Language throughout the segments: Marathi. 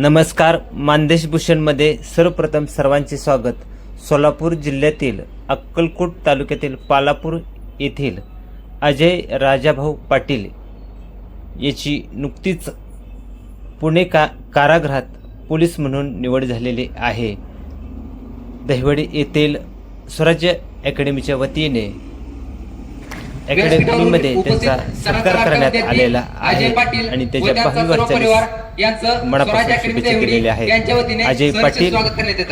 नमस्कार मानदेश भूषणमध्ये सर्वप्रथम सर्वांचे स्वागत. सोलापूर जिल्ह्यातील अक्कलकोट तालुक्यातील पालापूर येथील अजय राजाभाऊ पाटील याची नुकतीच पुणे का कारागृहात पोलीस म्हणून निवड झालेली आहे. दहिवडी येथील स्वराज्य अकॅडमीच्या वतीने अकॅडमीमध्ये त्यांचा सत्कार करण्यात आलेला आहे आणि त्याच्या वाटचालीस मनापासून शुभेच्छा दिलेल्या आहेत. अजय पाटील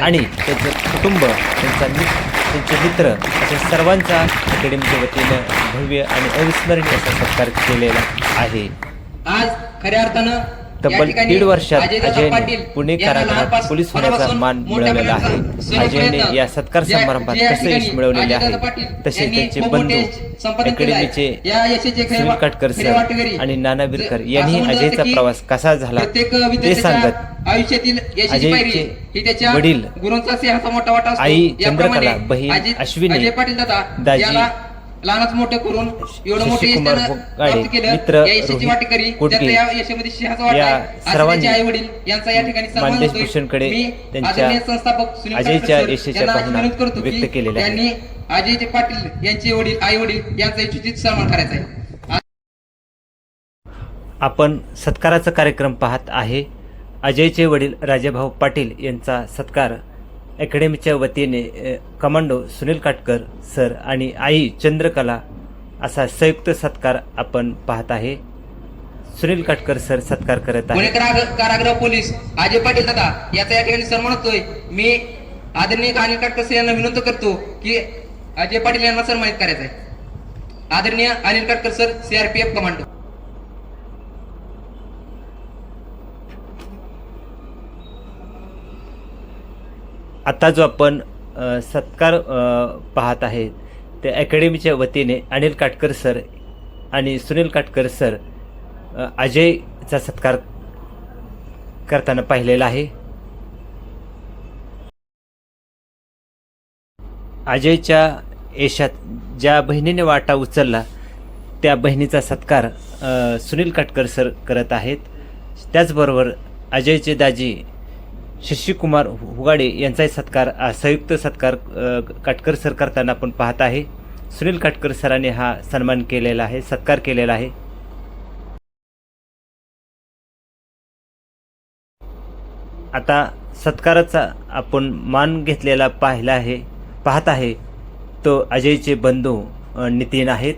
आणि त्याचं कुटुंब त्यांचा त्यांचे मित्र अशा सर्वांचा अकॅडमीच्या वतीनं भव्य आणि अविस्मरणीय असा सत्कार केलेला आहे. आज खऱ्या अर्थानं तब्बल दीड वर्षात अजयने पुणे कारागृहात पोलीस होण्याचा मान मिळवलेला आहे. अजयने या सत्कार समारंभात कसे यश मिळवलेले आहे. तसेच त्यांचे बंधू. अकॅडमीचे सुनील काटकर सर आणि नाना बिरकर यांनी अजयचा प्रवास कसा झाला ते सांगत आयुष्यातील अजयचे वडील गुरूंचा मोठा वाटा आई चंद्रकला, बहीण अश्विनी, दाजी, लहानच मोठं करून एवढं मोठं यश त्यानं प्राप्त केलं या यशाची वाटेकरी ज्याचा या यशामध्ये सिंहाचा वाटा आहे त्यांचे आई वडील यांचा या ठिकाणी सन्मान होतोय. मी आदरणीय संस्थापक सुनील यांना करतो की. त्यांनी अजयचे पाटील यांचे वडील आई वडील यांचा इच्छित सन्मान करायचा आहे आपण सत्काराचा कार्यक्रम पाहत आहे अजयचे वडील राजाभाऊ पाटील यांचा सत्कार अकॅडमीच्या वतीने कमांडो सुनील काटकर सर आणि आई चंद्रकला असा संयुक्त सत्कार आपण पाहत आहे. सुनील काटकर सर सत्कार करत आहे कारागृह कारागृह पोलीस अजय पाटील दादा याचा या ठिकाणी सन्मान होतोय. मी आदरणीय अनिल काटकर सर यांना विनंती करतो की अजय पाटील यांना सन्मानित करायचं आहे आदरणीय Anil Katkar sir CRPF commando. आता जो आपण सत्कार पाहत आहे ते अकॅडमीच्या वतीने अनिल काटकर सर आणि सुनील काटकर सर अजयचा सत्कार करताना पाहिलेला आहे. अजयच्या यशात ज्या बहिणीने वाटा उचलला त्या बहिणीचा सत्कार सुनील काटकर सर करत आहेत. त्याचबरोबर अजयचे दाजी शशिकुमार हुगाडे यांचाही सत्कार संयुक्त सत्कार काटकर सर करताना आपण पाहत आहे. सुनील काटकर सरांनी हा सन्मान केलेला आहे सत्कार केलेला आहे. आता सत्काराचा आपण मान घेतलेला पाहिला आहे पाहत आहे. तो अजयचे बंधू नितीन आहेत.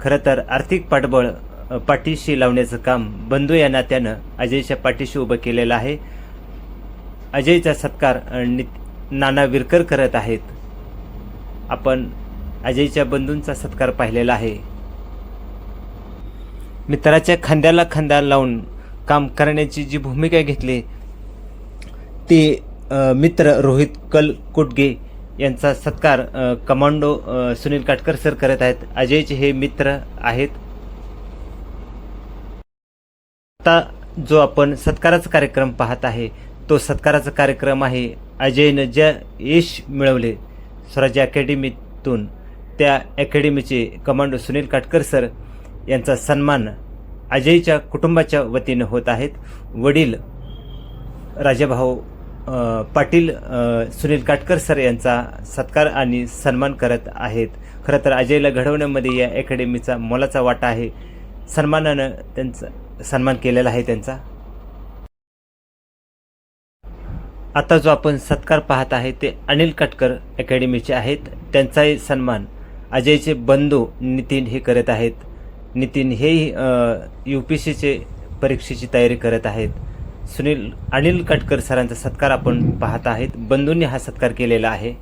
खरं तर आर्थिक पाठबळ पाठीशी लावण्याचं काम बंधू या नात्यानं अजयच्या पाठीशी उभं केलेलं आहे. अजयचा सत्कार नि नाना विरकर करत आहेत. आपण अजयच्या बंधूंचा सत्कार पाहिलेला आहे. मित्राच्या खांद्याला खांदा लावून काम करण्याची जी भूमिका घेतली ते मित्र रोहित कल कुटगे यांचा सत्कार कमांडो सुनील काटकर सर करत आहेत. अजयचे हे मित्र आहेत. आता जो आपण सत्काराचा कार्यक्रम पाहत आहे तो सत्काराचा कार्यक्रम आहे. अजयनं ज्या यश मिळवले स्वराज्य अकॅडमीतून त्या अकॅडमीचे कमांडो सुनील काटकर सर यांचा सन्मान अजयच्या कुटुंबाच्या वतीनं होत आहेत. वडील राजाभाऊ पाटील सुनील काटकर सर यांचा सत्कार आणि सन्मान करत आहेत. खरं तर अजयला घडवण्यामध्ये या अकॅडमीचा मोलाचा वाटा आहे. सन्मानानं त्यांचा सन्मान केलेला आहे त्यांचा. आता जो आपण सत्कार पाहत आहे ते अनिल कटकर अकॅडमीचे आहेत. त्यांचाही सन्मान अजयचे बंधू नितीन हे करत आहेत. नितीन हेही यू पी सीचे परीक्षेची तयारी करत आहेत. सुनील अनिल कटकर सरांचा सत्कार आपण पाहत आहेत. बंधूंनी हा सत्कार केलेला आहे.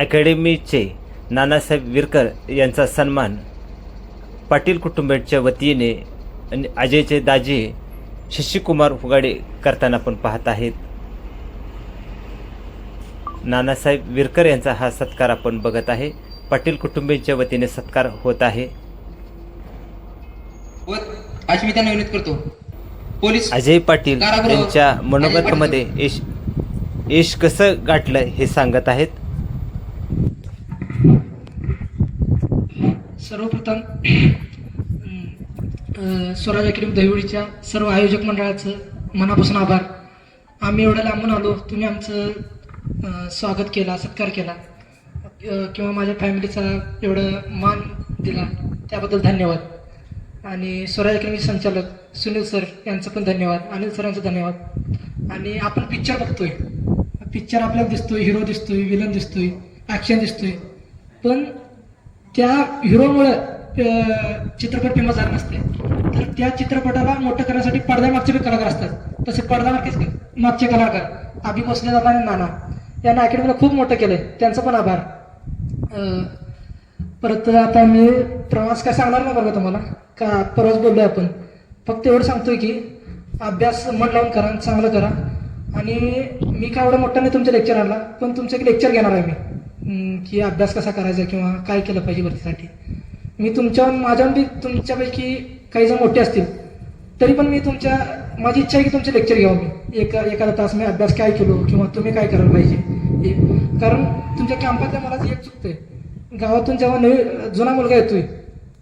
अकॅडमीचे नानासाहेब विरकर यांचा सन्मान पाटील कुटुंबाच्या वतीने अजयचे दाजी शशीकुमार फुगाडे करताना आपण पाहत आहेत. नानासाहेब विरकर यांचा हा सत्कार आपण बघत आहे. पाटील कुटुंबियांच्या वतीने सत्कार होत आहे. करतो. पोलीस अजय पाटील. यांच्या मनोगतामध्ये यश यश कसं गाठलं हे सांगत आहेत. सर्वप्रथम स्वराज अकॅडमी दहिवडीच्या सर्व आयोजक मंडळाचं मनापासून आभार. आम्ही एवढं लांबून आलो तुम्ही आमचं स्वागत केला सत्कार केला. किंवा माझ्या फॅमिलीचा एवढं मान दिला त्याबद्दल धन्यवाद. आणि स्वराज अकॅडमी संचालक सुनील सर यांचं पण धन्यवाद अनिल सरांचं धन्यवाद. आणि आपण पिक्चर बघतोय. पिक्चर आपल्याला दिसतोय हिरो दिसतोय विलन दिसतोय ॲक्शन दिसतोय. पण त्या हिरोमुळं चित्रपट फेमस झाला नसते. त्या चित्रपटाला मोठं करण्यासाठी पडद्यामागचे बी कलाकार असतात. तसे पडद्यामागचेच मागचे कलाकार अभि भोसले दादा आणि नाना. यांना अकॅडमीला खूप मोठं केलंय. त्यांचा पण आभार. परत आता मी प्रवास काय सांगणार नाही बरं का तुम्हाला? का परवाच बोललो आपण. फक्त एवढं सांगतोय की अभ्यास मन लावून करा चांगलं करा. आणि मी काय एवढं मोठं नाही लेक्चर आणला पण तुमचं एक लेक्चर घेणार आहे मी. की अभ्यास कसा करायचा किंवा काय केलं पाहिजे भरतीसाठी मी तुमच्या माझ्या बी तुमच्यापैकी काही जण मोठे असतील तरी पण मी तुमच्या माझी इच्छा आहे की तुमचे लेक्चर घ्यावं मी. एक एखादा तास मी अभ्यास काय केलो किंवा तुम्ही काय करायला पाहिजे. हे. कारण तुमच्या कॅम्पातल्या मला एक चुकतंय गावातून जेव्हा नवीन जुना मुलगा येतोय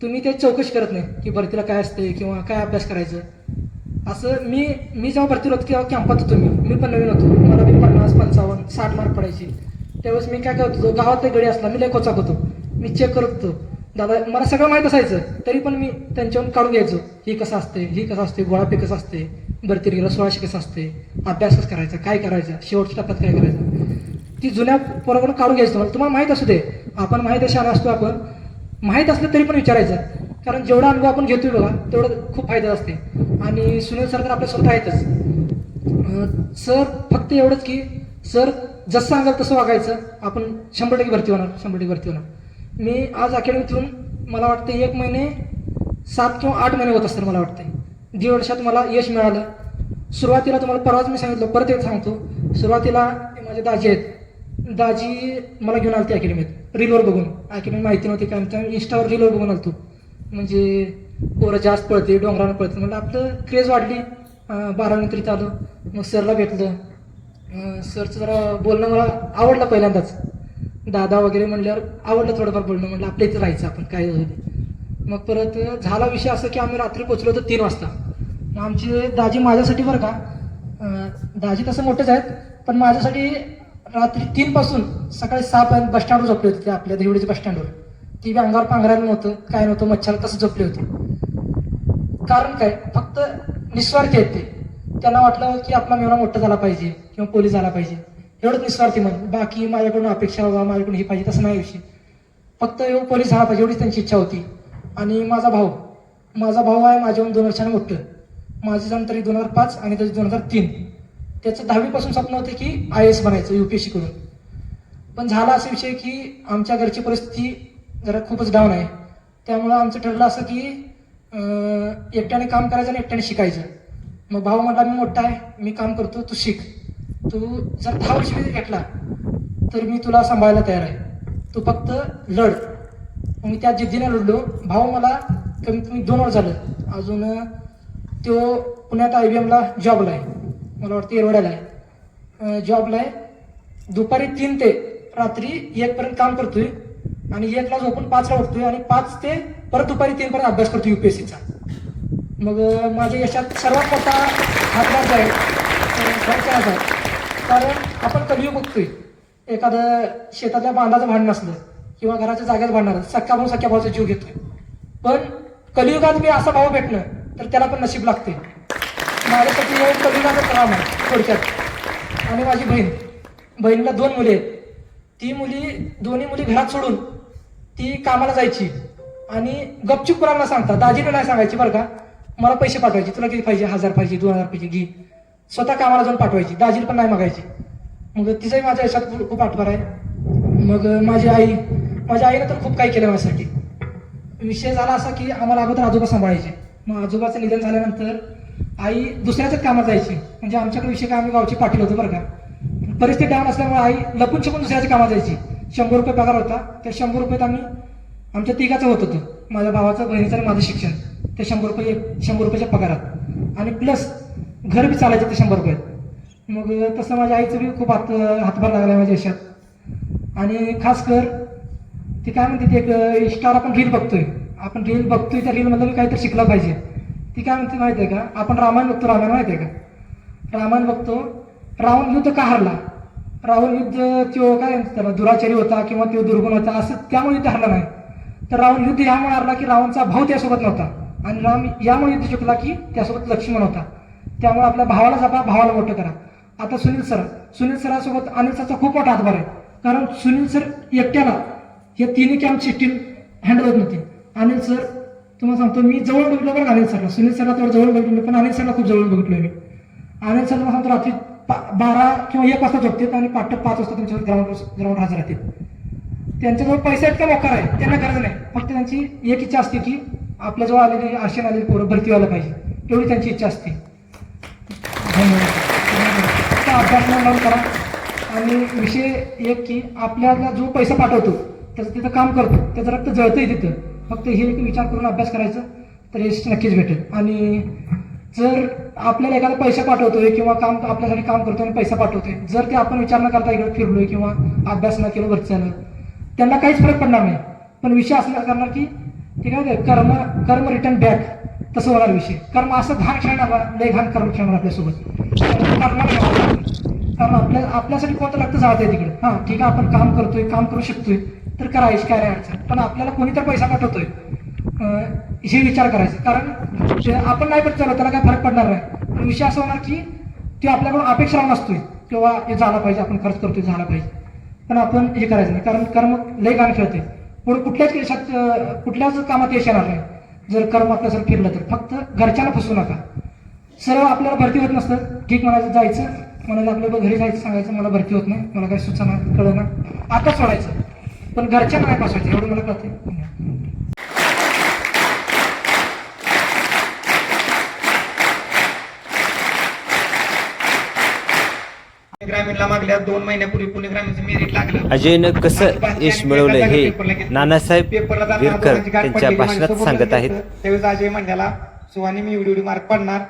तुम्ही ते चौकशी करत नाही की भरतीला काय असते किंवा काय अभ्यास करायचं. असं मी मी जेव्हा भरती होतो तेव्हा कॅम्पात होतो मी. मी पण नवीन होतो. मला बी पन्नास पंचावन्न साठ मार्क पडायचे. त्यावेळेस मी काय करत होतो गावात गडी असला मी लेखोचाक होतो. मी चेक करत होतो. दादा मला सगळं माहीत असायचं. तरी पण मी त्यांच्यावरून काढून घ्यायचो. ही कसं असते ही कसं असते गोळापी कसं असते भरती गेला सोळाशे कसं असते अभ्यास कसं करायचा काय करायचं शेवटच्या टप्प्यात काय करायचं. ती जुन्या पोराकडून काढून घ्यायचं. तुम्हाला तुम्हाला माहीत असू दे. आपण माहीत अशा असतो आपण. माहीत असलं तरी पण विचारायचं. कारण जेवढा अनुभव आपण घेतोय बघा तेवढं खूप फायदा असते. आणि सुनील सर तर आपल्यासोबत आहेतच. सर फक्त एवढंच की सर जसं सांगाल तसं वागायचं. आपण शंभर टक्के भरती होणार शंभर टक्के भरती होणार. मी आज अकॅडमीतून मला वाटतं एक महिने सात किंवा आठ महिने होत असतील मला वाटतं दीड वर्षात मला यश मिळालं. सुरुवातीला तुम्हाला परवाच मी सांगितलं परत एक सांगतो. सुरुवातीला माझे दाजी आहेत. दाजी मला घेऊन आलते अकॅडमीत रीलवर बघून. अकॅडमी माहिती नव्हती काय त्या इंस्टावर रीलवर बघून आलतो. म्हणजे पोरं जास्त पळते डोंगरावर पळते. म्हणजे आपलं क्रेज वाढली. अं, बारावी इथं आलो. मग सरला भेटलं. सरचं जरा बोलणं मला आवडलं पहिल्यांदाच. दादा वगैरे म्हणल्यावर आवडलं थोडंफार बोलणं म्हणलं आपल्या इथं राहायचं आपण काय झालं मग परत झाला विषय असं की आम्ही रात्री पोचलो होतो तीन वाजता. मग आमची दाजी माझ्यासाठी बरं का दाजी तसं मोठेच आहेत पण माझ्यासाठी रात्री तीन पासून सकाळी सहापर्यंत बस स्टँडवर झोपले होते ते आपल्या देवडीच्या बस स्टँडवर ती बी अंगावर पांघरायला नव्हतं काय नव्हतं मच्छर तसं झोपले होते. कारण काय फक्त निस्वार्थी आहेत ते. त्यांना वाटलं की आपला मेवरा मोठा झाला पाहिजे किंवा पोलीस झाला पाहिजे. एवढंच निस्वार्थी म्हण बाकी माझ्याकडून अपेक्षा बाबा माझ्याकडून हे पाहिजे तसं नाही विषय फक्त एवढं पोलीस झाला पाहिजे एवढीच त्यांची इच्छा होती. आणि माझा भाऊ माझा भाऊ आहे माझ्याहून दोन वर्षांनी मोठं. माझं जण तरी दोन हजार पाच आणि त्याचं दोन हजार तीन. त्याचं दहावीपासून स्वप्न होतं की आय एस बनायचं यू पी एस सी करून. पण झाला असा विषय की आमच्या घरची परिस्थिती जरा खूपच डाऊन आहे. त्यामुळं आमचं ठरलं असं की एकट्याने काम करायचं आणि एकट्याने शिकायचं. मग भाऊ म्हटला मी मोठा आहे मी काम करतो तू शिक. तू जर दहा वर्ष जरी घेतला तर मी तुला सांभाळायला तयार आहे. तू फक्त लढ. मी त्या जिद्दीने लढलो. भाऊ मला कमीत कमी दोन वर्ष झालं. अजून तो पुण्यात आय बी एमला जॉबला आहे. मला वाटतं येरवड्याला आहे. जॉबला आहे. दुपारी तीन ते रात्री एकपर्यंत काम करतोय आणि एकला झोपून पाचला उठतोय आणि पाच ते परत दुपारी तीनपर्यंत अभ्यास करतो यू पी एस सीचा मग माझ्या यशात सर्वात मोठा हातभार आहे घरचा आहे. कारण आपण कलियुग बघतोय एखादं शेतातल्या बांधाचं भांडण असलं किंवा घराच्या जागेत भांडणार सख्या भाऊ सख्या भावाचा जीव घेतोय. पण कलियुगात मी असा भाऊ भेटणं तर त्याला पण नशीब लागते माझ्यासाठी हे कलियुगाचं काम आहे थोडक्यात. आणि माझी बहीण. बहिणीला दोन मुले आहेत. ती मुली दोन्ही मुली घरात सोडून ती कामाला जायची. आणि गपचूप कुणाला सांगता दाजीला नाही सांगायची बरं का. मला पैसे पाठवायचे तुला किती पाहिजे? हजार पाहिजे दोन हजार पाहिजे घे. स्वतः कामाला जाऊन पाठवायची. दाजीला पण नाही मागायची. मग तिचाही माझ्या यशात खूप- आठवार आहे. मग माझी आई माझ्या आईनं तर खूप काही केलं माझ्यासाठी. विषय झाला असा की आम्हाला अगोदर आजोबा सांभाळायचे. मग आजोबाचं निधन झाल्यानंतर आई दुसऱ्याच्याच कामात जायची. म्हणजे आमच्याकडे विषय काय आम्ही गावची पाटील होतो बरं का. परिस्थिती डाऊन असल्यामुळे आई लपून छपून दुसऱ्याच्या कामात जायची. शंभर रुपये पगार होता. त्या शंभर रुपयात आम्ही आमच्या तिघाचं होत होतं. माझ्या भावाचं बहिणीचं आणि माझं शिक्षण. ते शंभर रुपये शंभर रुपयाच्या पगारात. आणि प्लस घर बी चालायचं ते शंभर रुपयात मग तसं माझ्या आईचं बी खूप हात हातभार लागला माझ्या यशात आणि खास कर ती काय म्हणते ते एक इंस्टावर आपण रील बघतोय. आपण रील बघतोय त्या रीलमधलं काहीतरी शिकलं पाहिजे. ती काय म्हणते माहिती आहे का? आपण रामायण बघतो रामायण माहिती आहे का? रामायण बघतो रावण युद्ध का हरला? रावण युद्ध तो काय त्याला दुराचारी होता किंवा तो दुर्गुण होता असं त्यामुळे युद्ध हरला नाही. तर रावण युद्ध यामुळे हरला की रावणचा भाऊ त्यासोबत नव्हता. आणि राम यामुळे युद्ध शिकला की त्यासोबत लक्ष्मण होता. त्यामुळे आपल्या भावाला जपा भावाला मोठं करा. आता सुनील सर सुनील सरासोबत अनिलचा सरचा खूप मोठा हातभार आहे. कारण सुनील सर एकट्याला या तिन्ही कॅम्पची टीम हँडल होत नव्हती. अनिल सर तुम्हाला सांगतो मी जवळ बघितलं बरं अनिल सरला. सुनील सरला तेवढं जवळ बघितलं पण अनिल सरला खूप जवळ बघितलं मी. अनिल सर तुम्हाला सांगतो रात्री पा- बारा किंवा एक वाजता झोपतात आणि पाठ पाच वाजता तुमच्या ग्राउंड ग्राउंड हजर राहतील त्यांच्याजवळ पैसा इतका मोकार आहे त्यांना गरज नाही. फक्त त्यांची एक इच्छा असते की आपल्याजवळ आलेली आशेन आलेली पोरं भरती व्हायला पाहिजे. एवढी त्यांची इच्छा असते. धन्यवाद. फक्त अभ्यास करा. आणि विषय एक की आपल्याला जो पैसा पाठवतो त्याचं तिथं काम करतो त्याचं रक्त जळतंही तिथं. फक्त हे एक विचार करून अभ्यास करायचं तर यश नक्कीच भेटेल. आणि जर आपल्याला एखादा पैसा पाठवतोय किंवा काम आपल्यासाठी काम करतोय आणि पैसा पाठवतोय जर ते आपण विचार न करता इकडे फिरलोय किंवा अभ्यास न केलं वरती त्यांना काहीच फरक पडणार नाही. पण विषय असं करणार की ठीक आहे कर्म कर्म रिटर्न बॅक तसं होणार विषय. कर्म असं घाण खेळणार ना, लय घाण कर्म खेळणार आपल्यासोबत. कारण आपल्या आपल्यासाठी कोणतं रक्त जात आहे तिकडे? हां ठीक आहे आपण काम करतोय काम करू शकतोय तर करायचं काय नाही अडचण. पण आपल्याला कोणी तर पैसा पाठवतोय. हे विचार करायचा. कारण आपण नाही पण चालू त्याला काय फरक पडणार नाही. पण विषय असा होणार की ते आपल्याकडून अपेक्षा राहून किंवा हे झाला पाहिजे आपण खर्च करतोय झाला पाहिजे. पण आपण हे करायचं नाही. कारण कर्म लय गाण खेळते पुढे कुठल्याच देशात कुठल्याच कामात यश येणार नाही. जर कर्म आपल्यासारखं फिरलं तर फक्त घरच्यांना फसू नका. सरळ आपल्याला भरती होत नसतं. ठीक म्हणायचं जायचं. म्हणायचं आपल्या घरी जायचं सांगायचं मला भरती होत नाही. मला काही सुचना कळना. आता सोडायचं. पण घरच्यांना नाही फसवायचं एवढं मला कळते ग्रामीणला मागल्या दोन महिन्यापूर्वी पुणे ग्रामीणचं मेरिट लागलं. अजयनं कसं यश मिळवलं हे नानासाहेब विरकर त्यांच्या भाषणात सांगत आहेत. त्यावेळेस अजय म्हणल्याला सुहानी मी एवढी एवढी मार्क पाडणार.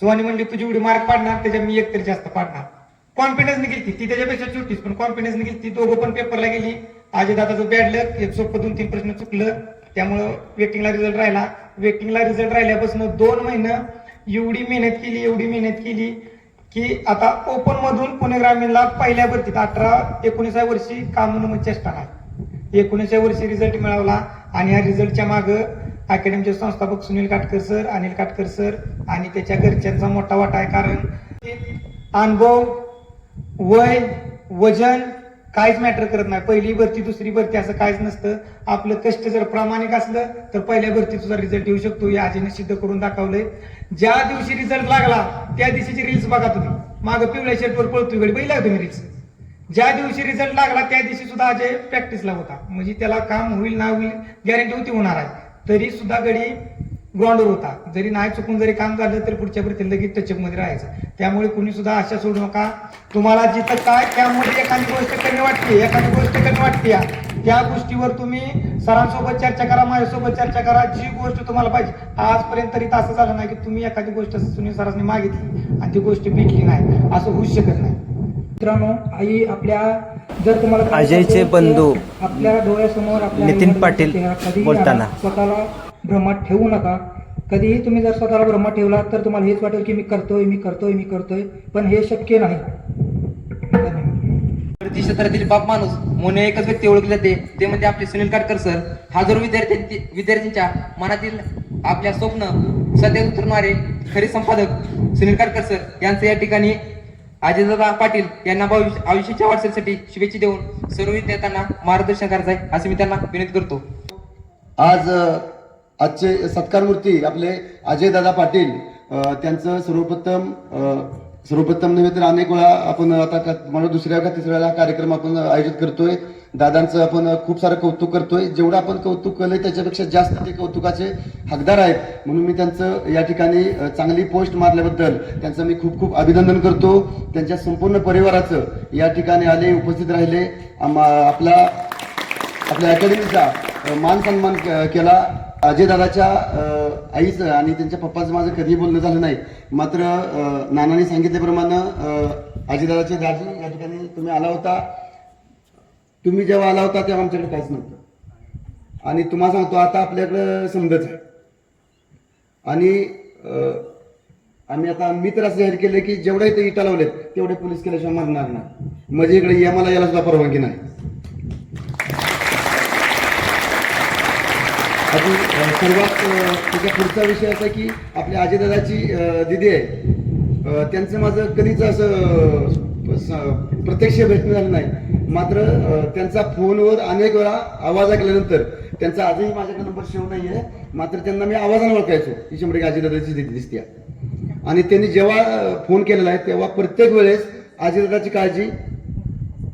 सुहानी म्हणली तुझी एवढी मार्क पाडणार त्याच्या मी एक तरी जास्त पाडणार. कॉन्फिडन्स गेली ती. त्याच्यापेक्षा छोटीच पण कॉन्फिडन्स गेली ती. दोघं पण पेपरला गेली. अजय दादाचं बॅडलं एक सोपं दोन तीन प्रश्न चुकलं. त्यामुळं वेटिंगला रिझल्ट राहिला. वेटिंगला रिझल्ट राहिल्यापासून दोन महिनं एवढी मेहनत केली एवढी मेहनत केली. की आता ओपन मधून पुणे ग्रामीणला पहिल्या भरतीत अठरा एकोणीसाव्या वर्षी काम म्हणजे चेष्टा आहे. एकोणीसाव्या वर्षी रिझल्ट मिळवला आणि या रिझल्टच्या मागं अकॅडमीचे संस्थापक सुनील काटकर सर अनिल काटकर सर आणि त्याच्या घरच्यांचा मोठा वाटा आहे. कारण अनुभव वय वजन काहीच मॅटर करत नाही. पहिली भरती दुसरी भरती असं काहीच नसतं. आपलं कष्ट जर प्रामाणिक असलं तर पहिल्या भरती तुझा रिझल्ट येऊ शकतो. या आजीने सिद्ध करून दाखवलंय. ज्या दिवशी रिझल्ट लागला त्या दिवशीची रील्स बघा तुम्ही. मागं पिवळ्या शर्टवर पळतोय वेळ पहिला तुम्ही रील्स ज्या दिवशी रिझल्ट लागला त्या दिवशी सुद्धा अजय प्रॅक्टिसला होता. म्हणजे त्याला काम होईल ना होईल गॅरंटी होती होणार आहे. तरी सुद्धा गडी ग्राउंडवर होता. जरी नाही चुकून जरी काम झालं तर पुढच्या भरतीला लगेच टचअपमध्ये राहायचं. त्यामुळे कुणी सुद्धा आशा सोडू नका. तुम्हाला जिथं काय त्यामध्ये एखादी गोष्ट कमी वाटते. एखादी गोष्ट कमी वाटते त्या गोष्टीवर तुम्ही सरांसोबत चर्चा करा माझ्यासोबत चर्चा करा. जी गोष्ट तुम्हाला पाहिजे. आजपर्यंत तरी असं झालं नाही की तुम्ही एखादी गोष्ट सुनील सरांनी मागितली आणि ती गोष्ट भेटली नाही. असं होऊच शकत नाही. मित्रांनो आई आपल्या जर तुम्हाला अजयचे बंधू आपल्या डोळ्यासमोर आपल्या नितीन पाटील बोलताना. स्वतःला भ्रमात ठेवू नका. कधीही तुम्ही जर स्वतःला भ्रमात ठेवला तर तुम्हाला हेच वाटेल की मी करतोय मी करतोय मी करतोय पण हे शक्य नाही. क्षेत्रातील बाप माणूस म्हणून एकच व्यक्ती ओळखले जाते ते म्हणजे आपले सुनील काटकर सर. हजारो विद्यार्थी विद्यार्थ्यांच्या मनातील आपल्या स्वप्न सध्या उतरणारे खरे संपादक सुनील काटकर सर यांचं या ठिकाणी अजयदादा पाटील यांना आयुष्याच्या वाटचालीसाठी शुभेच्छा देऊन सर्व विद्यार्थ्यांना मार्गदर्शन करायचं आहे असं मी त्यांना विनंती करतो. आज आजचे सत्कारमूर्ती आपले अजयदादा पाटील त्यांचं सर्वप्रथम सर्वप्रथम नव्हे तर अनेक वेळा आपण आता का- मला दुसऱ्या का तिसऱ्या वेळा कार्यक्रम आपण आयोजित करतोय. दादांचं आपण खूप सारं कौतुक करतोय. जेवढं आपण कौतुक केलंय त्याच्यापेक्षा जास्त ते कौतुकाचे हकदार आहेत. म्हणून मी त्यांचं या ठिकाणी चांगली पोस्ट मारल्याबद्दल त्यांचं मी खूप खूप अभिनंदन करतो. त्यांच्या संपूर्ण परिवाराचं या ठिकाणी आले उपस्थित राहिले. आम्हा- आपला आपल्या अकॅडमीचा मान सन्मान क- केला. अजयदादाच्या आईचं आणि त्यांच्या पप्पाचं माझं कधीही बोलणं झालं नाही. मात्र नानाने सांगितल्याप्रमाणे अ, अजयदादाचे दाजी या ठिकाणी तुम्ही आला होता. तुम्ही जेव्हा आला होता तेव्हा आमच्याकडे काहीच नव्हतं. आणि तुम्हाला सांगतो आता आपल्याकडं समजत आहे. आणि आम्ही आता मी तर असं जाहीर केलं की जेवढ्या इथे इटा लावलेत तेवढे पोलीस केल्याशिवाय मारणार नाही. म्हणजे इकडे यमाला याला सुद्धा परवानगी नाही. अजून सर्वात त्याच्या पुढचा विषय असा की आपल्या आजीदादाची दिदी आहे. त्यांचं माझं कधीच असं प्रत्यक्ष भेटणं झालं नाही. मात्र त्यांचा फोनवर अनेक वेळा आवाज ऐकल्यानंतर त्यांचा आजही माझ्याकडे नंबर शेव नाही आहे मात्र त्यांना मी आवाजानं ओळखायचो. ही शंभर आजीदादाची दिदी दिसते. आणि त्यांनी जेव्हा फोन केलेला आहे तेव्हा प्रत्येक वेळेस आजीदादाची काळजी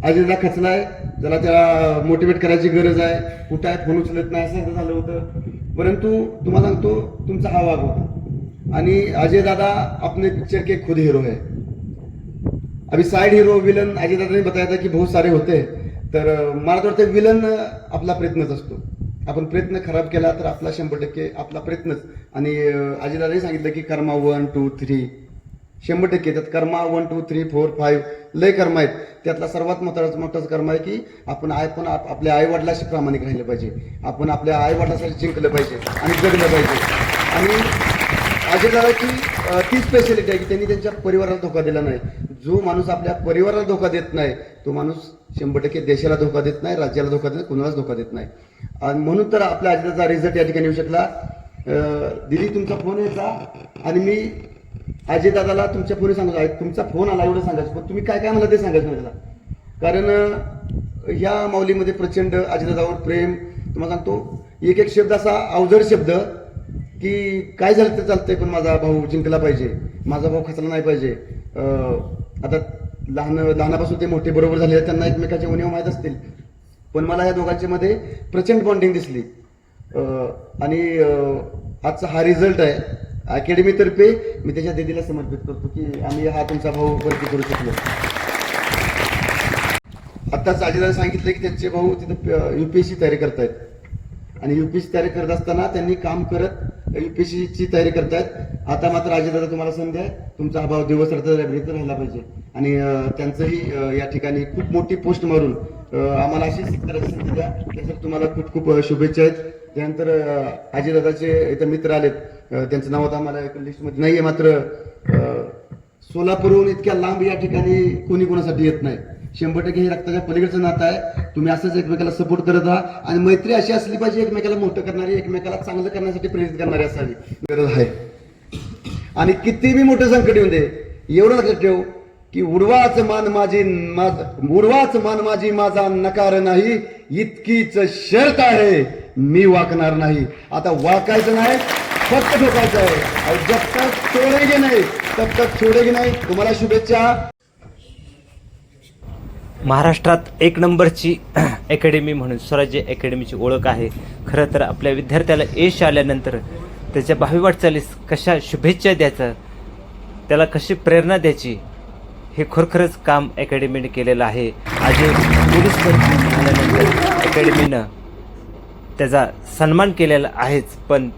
आजीदादा खचलाय. जरा त्याला मोटिवेट करायची गरज आहे. कुठं आहे? फोन उचलत नाही असं झालं होतं. परंतु तुम्हाला सांगतो तुमचा हा वाघ होता. आणि अजय दादा अपने पिक्चर के खुद हीरो है. अभी साइड हीरो विलन अजय दादा ने बताया था की बहुत सारे होते तर मला तर वाटतं विलन आपला प्रयत्नच असतो. आपण प्रयत्न खराब केला तर आपला शंभर टक्के आपला प्रयत्नच. आणि अजय दादाने सांगितलं की कर्मा वन टू थ्री शंभर टक्के. त्यात कर्मा one two three four five लय कर्म आहेत. त्यातला सर्वात महत्वाचं मोठाच कर्म आहे की आपण आय पण आप- आपल्या आई वडिलाशी प्रामाणिक राहिलं पाहिजे. आपण आपल्या आई वडिलासाठी जिंकलं पाहिजे आणि जगलं पाहिजे. आणि असे झालं की ती स्पेशालिटी आहे की त्यांनी त्यांच्या परिवाराला धोका दिला नाही. जो माणूस आपल्या परिवाराला धोका देत नाही तो माणूस शंभर टक्के देशाला धोका देत नाही राज्याला धोका देत नाही कुणालाच धोका देत नाही. आणि म्हणून तर आपल्या आजीचा रिझल्ट या ठिकाणी येऊ शकला. दिली दिदी तुमचा फोन यायचा. आणि मी अजय दादाला तुमच्यापुढे सांगतो आहे तुमचा फोन आला एवढं सांगायचं पण तुम्ही काय काय मला ते सांगायचं नाही त्याला. कारण ह्या माऊलीमध्ये प्रचंड अजितदादावर प्रेम. तुम्हाला सांगतो एक एक शब्द असा अवजड शब्द की काय झालं तर चालतंय पण माझा भाऊ जिंकला पाहिजे. माझा भाऊ खचला नाही पाहिजे. आता लहान लहानापासून ते मोठे बरोबर झाले त्यांना एकमेकाच्या उणीव माहीत असतील. पण मला या दोघांच्या मध्ये प्रचंड बॉन्डिंग दिसली. आणि आजचा हा रिझल्ट आहे अकॅडमीतर्फे मी त्याच्या दिदीला समर्पित करतो की आम्ही हा तुमचा भाऊ वरती करू शकलो. आत्ताच अजिताने सांगितलं की त्यांचे भाऊ तिथं यू पी एस सी तयारी करतायत. आणि यू पी एस सी तयारी करत असताना त्यांनी काम करत यू पी एस ची तयारी करतायत. आता मात्र अजितदादा तुम्हाला संधी आहे. तुमचा हा दिवस रात्र लायब्ररीत राहिला पाहिजे. आणि त्यांचंही या ठिकाणी खूप मोठी पोस्ट मारून आम्हाला अशीच करायची संधी द्या. त्यासाठी तुम्हाला खूप खूप शुभेच्छा आहेत. त्यानंतर अं, अजितदादाचे इथं मित्र आलेत. त्यांचं नाव आता आम्हाला लिस्टमध्ये नाहीये मात्र अं, सोलापूरहून इतक्या लांब या ठिकाणी कोणी कोणासाठी येत नाही. शंभर टक्के हे रक्ताच्या पलीकडचं नातं आहे. तुम्ही असंच एकमेकाला सपोर्ट करत राहा. आणि मैत्री अशी असली पाहिजे एकमेकाला मोठं करणारी एकमेकाला चांगलं करण्यासाठी प्रेरित करणारी असावी. गरज आहे. आणि कितीबी मोठं संकट येऊन दे एवढं लक्षात ठेव की उडवाच मान माझी माझ- उडवाच मान माझी माझा नकार नाही. इतकीच शर्त आहे. मी वाकणार नाही. आता वाकायचं नाही फक्त ठोकायचं आहे. और जब तक छोडेगे नाही तब तक छोडेगे नाही. तुम्हाला शुभेच्छा. महाराष्ट्रात एक नंबरची अकॅडमी म्हणून स्वराज्य अकॅडमीची ओळख आहे. खरं तर आपल्या विद्यार्थ्याला यश आल्यानंतर त्याच्या भावी वाटचालीस कशा शुभेच्छा द्यायचं त्याला कशी प्रेरणा द्यायची हे खरोखरच काम अकॅडमीने केलेलं आहे. आज पोलीस भरती झाल्यानंतर अकॅडमीनं त्याचा सन्मान केलेला आहेच पण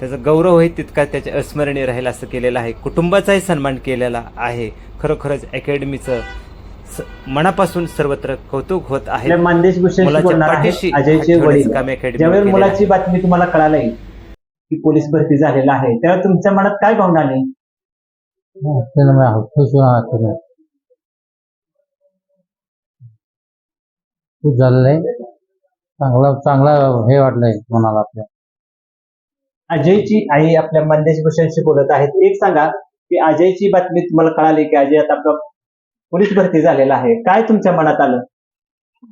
त्याचा गौरव होईल तितका त्याच्या अस्मरणीय राहील असं केलेलं आहे. कुटुंबाचाही सन्मान केलेला आहे. खरोखरच अकॅडमीचं स- मनापासून सर्वत्र कौतुक होत आहे. मानदेश पाठीशी ज्यावेळी मुलाची. बातमी तुम्हाला कळाली की पोलीस भरती झालेला आहे तेव्हा तुमच्या मनात काय भावना आली? खूप झालेलं आहे. चांगला चांगला हे वाटलंय मनाला आपल्या. अजयची आई आपल्या मानदेश भूषणशी बोलत आहेत. एक सांगा की अजयची बातमी तुम्हाला कळाली की अजय आता आपला पोलीस भरती झालेला आहे. काय तुमच्या मनात आलं?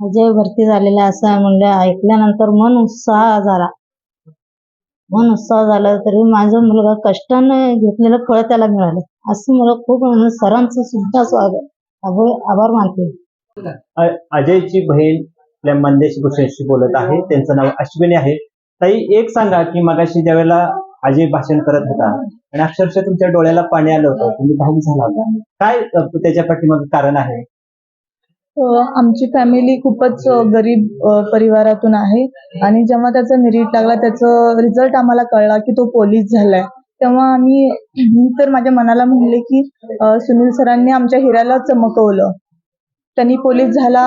अजय भरती झालेला असं आहे म्हणलं ऐकल्यानंतर मन उत्साह झाला. मन उत्साह झाला तरी माझा मुलगा कष्टाने घेतलेलं फळ त्याला मिळालं. असं मला खूप म्हणून सरांचं सुद्धा स्वागत आभार आभार मानते. अजयची बहीण आपल्या मंदेश भूषणशी बोलत आहे. त्यांचं नाव अश्विनी आहे. ताई एक सांगा की मगाशी ज्यावेळेला आजी भाषण करत होता आणि अक्षरशः तुमच्या डोळ्याला पाणी आलं होतं. तुम्ही भाऊक झाला होता. काय त्याच्या पाठीमागे कारण आहे? आमची फॅमिली खूपच गरीब परिवारातून आहे. आणि जेव्हा त्याचा मेरिट लागला त्याचं रिझल्ट आम्हाला कळला की तो पोलीस झालाय. तेव्हा आम्ही मी तर माझ्या मनाला म्हणले की सुनील सरांनी आमच्या हिऱ्याला चमकवलं. त्यांनी पोलीस झाला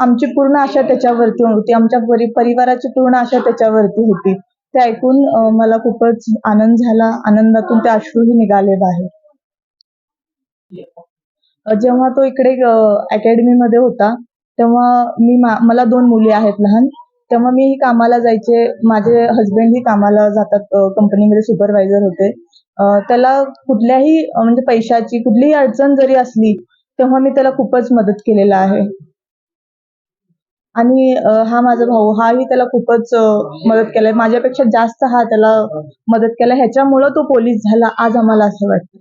आमची पूर्ण आशा त्याच्यावरती होती. आमच्या परि परिवाराची पूर्ण आशा त्याच्यावरती होती. ते ऐकून मला खूपच आनंद झाला. आनंदातून ते अश्रूही निघाले बाहेर. जेव्हा तो इकडे अकॅडमी मध्ये होता तेव्हा मी मला दोन मुली आहेत लहान. तेव्हा मीही कामाला जायचे माझे हस्बंडही कामाला जातात कंपनीमध्ये सुपरवायझर होते. त्याला कुठल्याही म्हणजे पैशाची कुठलीही अडचण जरी असली तेव्हा मी त्याला खूपच मदत केलेला आहे. आणि हा माझा भाऊ हाही त्याला खूपच मदत केलाय. माझ्यापेक्षा जास्त हा त्याला मदत केला. ह्याच्यामुळं तो पोलीस झाला आज आम्हाला असं वाटतं.